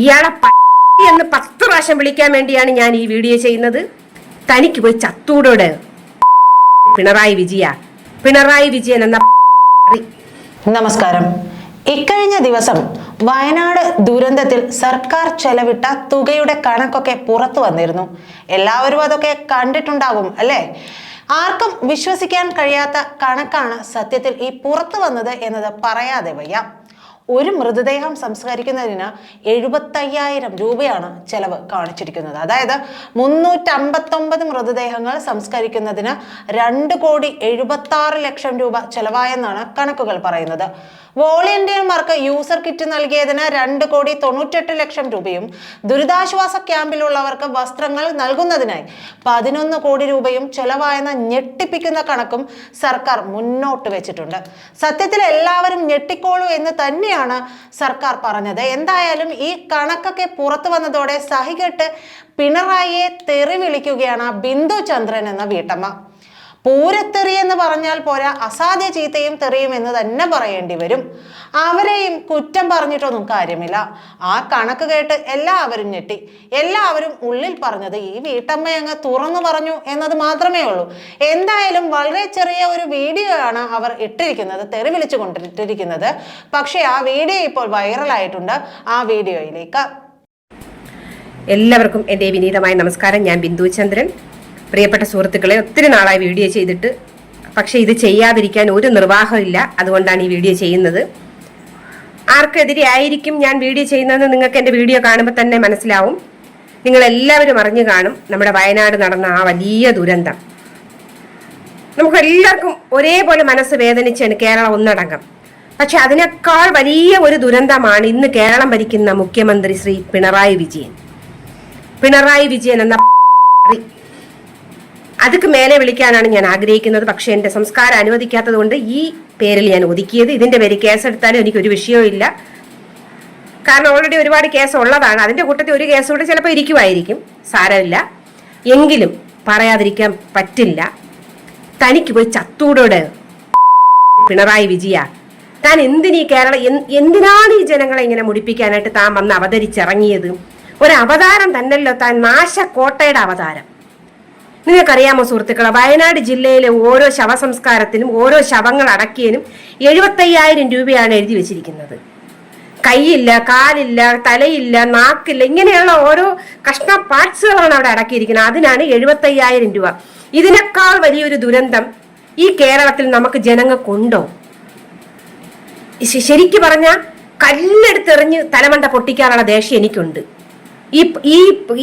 ഇയാളെ എന്ന് പത്ത് പ്രാവശ്യം വിളിക്കാൻ വേണ്ടിയാണ് ഞാൻ ഈ വീഡിയോ ചെയ്യുന്നത്. തനിക്ക് പോയി ചത്തൂടോട് പിണറായി വിജയ. പിണറായി വിജയൻ എന്ന നമസ്കാരം. ഇക്കഴിഞ്ഞ ദിവസം വയനാട് ദുരന്തത്തിൽ സർക്കാർ ചെലവിട്ട തുകയുടെ കണക്കൊക്കെ പുറത്തു വന്നിരുന്നു. എല്ലാവരും അതൊക്കെ കണ്ടിട്ടുണ്ടാകും അല്ലേ? ആർക്കും വിശ്വസിക്കാൻ കഴിയാത്ത കണക്കാണ് സത്യത്തിൽ ഈ പുറത്തു വന്നത് എന്നത് പറയാതെ വയ്യ. ഒരു മൃതദേഹം സംസ്കരിക്കുന്നതിന് എഴുപത്തയ്യായിരം രൂപയാണ് ചെലവ് കാണിച്ചിരിക്കുന്നത്. അതായത് മുന്നൂറ്റമ്പത്തൊമ്പത് മൃതദേഹങ്ങൾ സംസ്കരിക്കുന്നതിന് രണ്ട് കോടി എഴുപത്തി ആറ് ലക്ഷം രൂപ ചെലവായെന്നാണ് കണക്കുകൾ പറയുന്നത്. വോളണ്ടിയർമാർക്ക് യൂസർ കിറ്റ് നൽകിയതിന് രണ്ട് കോടി തൊണ്ണൂറ്റെട്ട് ലക്ഷം രൂപയും ദുരിതാശ്വാസ ക്യാമ്പിലുള്ളവർക്ക് വസ്ത്രങ്ങൾ നൽകുന്നതിനായി പതിനൊന്ന് കോടി രൂപയും ചെലവായെന്ന ഞെട്ടിപ്പിക്കുന്ന കണക്കും സർക്കാർ മുന്നോട്ട് വെച്ചിട്ടുണ്ട്. സത്യത്തിൽ എല്ലാവരും ഞെട്ടിക്കോളൂ എന്ന് തന്നെയാണ് സർക്കാർ പറഞ്ഞത്. എന്തായാലും ഈ കണക്കൊക്കെ പുറത്തു വന്നതോടെ സഹികെട്ട് പിണറായിയെ തെറി വിളിക്കുകയാണ് ബിന്ദു ചന്ദ്രൻ എന്ന വീട്ടമ്മ. പൂരത്തെറി എന്ന് പറഞ്ഞാൽ പോരാ അസാധ്യ ചീത്തയും തെറിയും എന്ന് തന്നെ പറയേണ്ടി വരും. അവരെയും കുറ്റം പറഞ്ഞിട്ടൊന്നും കാര്യമില്ല. ആ കണക്ക് കേട്ട് എല്ലാവരും ഞെട്ടി. എല്ലാവരും ഉള്ളിൽ പറഞ്ഞത് ഈ വീട്ടമ്മ അങ്ങ് തുറന്നു പറഞ്ഞു എന്നത് മാത്രമേ ഉള്ളൂ. എന്തായാലും വളരെ ചെറിയ ഒരു വീഡിയോ ആണ് അവർ ഇട്ടിരിക്കുന്നത് തെറി വിളിച്ചു കൊണ്ടിട്ടിരിക്കുന്നത്. പക്ഷേ ആ വീഡിയോ ഇപ്പോൾ വൈറലായിട്ടുണ്ട്. ആ വീഡിയോയിലേക്ക്. എല്ലാവർക്കും എന്റെ വിനീതമായ നമസ്കാരം. ഞാൻ ബിന്ദു ചന്ദ്രൻ. പ്രിയപ്പെട്ട സുഹൃത്തുക്കളെ ഒത്തിരി നാളായി വീഡിയോ ചെയ്തിട്ട്. പക്ഷെ ഇത് ചെയ്യാതിരിക്കാൻ ഒരു നിർവാഹമില്ല അതുകൊണ്ടാണ് ഈ വീഡിയോ ചെയ്യുന്നത്. ആർക്കെതിരെ ആയിരിക്കും ഞാൻ വീഡിയോ ചെയ്യുന്നതെന്ന് നിങ്ങൾക്ക് എന്റെ വീഡിയോ കാണുമ്പോൾ തന്നെ മനസ്സിലാവും. നിങ്ങൾ എല്ലാവരും അറിഞ്ഞു കാണും നമ്മുടെ വയനാട് നടന്ന ആ വലിയ ദുരന്തം. നമുക്ക് എല്ലാവർക്കും ഒരേപോലെ മനസ്സ് വേദനിച്ചാണ് കേരളം ഒന്നടങ്കം. പക്ഷെ അതിനേക്കാൾ വലിയ ഒരു ദുരന്തമാണ് ഇന്ന് കേരളം ഭരിക്കുന്ന മുഖ്യമന്ത്രി ശ്രീ പിണറായി വിജയൻ. പിണറായി വിജയൻ എന്ന അതുക്ക് മേലെ വിളിക്കാനാണ് ഞാൻ ആഗ്രഹിക്കുന്നത്. പക്ഷെ എന്റെ സംസ്കാരം അനുവദിക്കാത്തത് കൊണ്ട് ഈ പേരിൽ ഞാൻ ഒതുക്കിയത്. ഇതിന്റെ പേര് കേസെടുത്താലും എനിക്കൊരു വിഷയവും ഇല്ല. കാരണം ഓൾറെഡി ഒരുപാട് കേസ് ഉള്ളതാണ്. അതിന്റെ കൂട്ടത്തിൽ ഒരു കേസ് കൂടെ ചിലപ്പോൾ ഇരിക്കുമായിരിക്കും. സാരമില്ല. എങ്കിലും പറയാതിരിക്കാൻ പറ്റില്ല. തനിക്ക് പോയി ചത്തൂടോട് പിണറായി വിജയ. താൻ എന്തിനീ കേരള എന്ത്- എന്തിനാണ് ഈ ജനങ്ങളെ ഇങ്ങനെ മുടിപ്പിക്കാനായിട്ട് താൻ വന്ന് അവതരിച്ചിറങ്ങിയത്? ഒരു അവതാരം തന്നല്ലോ താൻ നാശക്കോട്ടയുടെ അവതാരം. നിങ്ങൾക്കറിയാമോ സുഹൃത്തുക്കളെ വയനാട് ജില്ലയിലെ ഓരോ ശവസംസ്കാരത്തിനും ഓരോ ശവങ്ങൾ അടക്കിയതിനും എഴുപത്തയ്യായിരം രൂപയാണ് എഴുതി വെച്ചിരിക്കുന്നത്. കൈയില്ല കാലില്ല തലയില്ല നാക്കില്ല ഇങ്ങനെയുള്ള ഓരോ കഷ്ണ പാർട്സുകളാണ് അവിടെ അടക്കിയിരിക്കുന്നത്. അതിനാണ് എഴുപത്തയ്യായിരം രൂപ. ഇതിനേക്കാൾ വലിയൊരു ദുരന്തം ഈ കേരളത്തിൽ നമുക്ക് ജനങ്ങൾക്കുണ്ടോ? ശരിക്കു ശരിക്ക് പറഞ്ഞ കല്ലെടുത്തെറിഞ്ഞ് തലമണ്ട പൊട്ടിക്കാനുള്ള ദേഷ്യം എനിക്കുണ്ട്. ഈ ഈ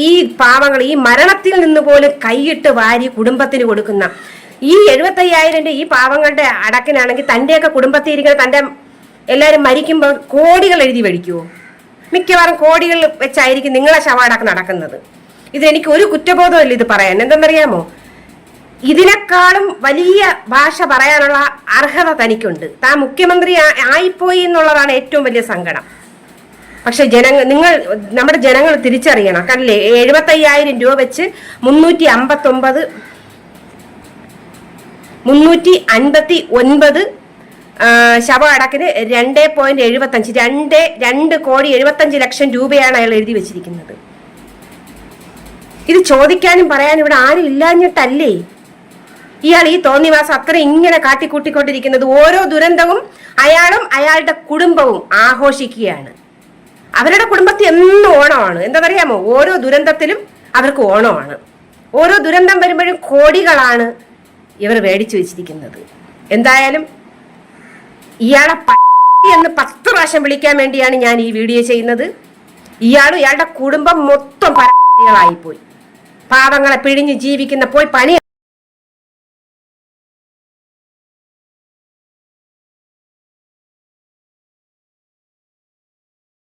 ഈ പാവങ്ങൾ ഈ മരണത്തിൽ നിന്ന് പോലും കൈയിട്ട് വാരി കുടുംബത്തിന് കൊടുക്കുന്ന ഈ എഴുപത്തയ്യായിരം ഈ പാവങ്ങളുടെ അടക്കിനാണെങ്കിൽ തന്റെയൊക്കെ കുടുംബത്തിൽ ഇരിക്കുന്ന തന്റെ എല്ലാവരും മരിക്കുമ്പോൾ കോടികൾ എഴുതി മേടിക്കുമോ മിക്കവാറും കോടികൾ വെച്ചായിരിക്കും നിങ്ങളെ ശവാടക്കം നടക്കുന്നത്. ഇതെനിക്ക് ഒരു കുറ്റബോധമില്ല ഇത് പറയാൻ. എന്തെന്നറിയാമോ? ഇതിനേക്കാളും വലിയ ഭാഷ പറയാനുള്ള അർഹത തനിക്കുണ്ട്. താൻ മുഖ്യമന്ത്രി ആയിപ്പോയി എന്നുള്ളതാണ് ഏറ്റവും വലിയ സങ്കടം. പക്ഷെ ജനങ്ങൾ നിങ്ങൾ നമ്മുടെ ജനങ്ങൾ തിരിച്ചറിയണം. കണ്ടില്ലേ എഴുപത്തയ്യായിരം രൂപ വെച്ച് മുന്നൂറ്റി അമ്പത്തൊമ്പത് മുന്നൂറ്റി അൻപത്തി ഒൻപത് ശവ അടക്കിന് രണ്ട് പോയിന്റ് എഴുപത്തഞ്ച് രണ്ട് രണ്ട് കോടി എഴുപത്തഞ്ച് ലക്ഷം രൂപയാണ് അയാൾ എഴുതി വെച്ചിരിക്കുന്നത്. ഇത് ചോദിക്കാനും പറയാനും ഇവിടെ ആരും ഇല്ലാഞ്ഞിട്ടല്ലേ? ഇയാൾ ഈ തോന്നിവാസം അത്ര ഇങ്ങനെ കാട്ടിക്കൂട്ടിക്കൊണ്ടിരിക്കുന്നത്. ഓരോ ദുരന്തവും അയാളും അയാളുടെ കുടുംബവും ആഘോഷിക്കുകയാണ്. അവരുടെ കുടുംബത്തിൽ എന്നും ഓണമാണ്. എന്താണെന്നറിയാമോ? ഓരോ ദുരന്തത്തിലും അവർക്ക് ഓണമാണ്. ഓരോ ദുരന്തം വരുമ്പോഴും കോടികളാണ് ഇവർ മേടിച്ചു വെച്ചിരിക്കുന്നത്. എന്തായാലും ഇയാളെ എന്ന് പത്ത് പ്രാവശ്യം വിളിക്കാൻ വേണ്ടിയാണ് ഞാൻ ഈ വീഡിയോ ചെയ്യുന്നത്. ഇയാളും ഇയാളുടെ കുടുംബം മൊത്തം പരാതികളായിപ്പോയി. പാവങ്ങളെ പിഴിഞ്ഞ് ജീവിക്കുന്ന പോയി പണി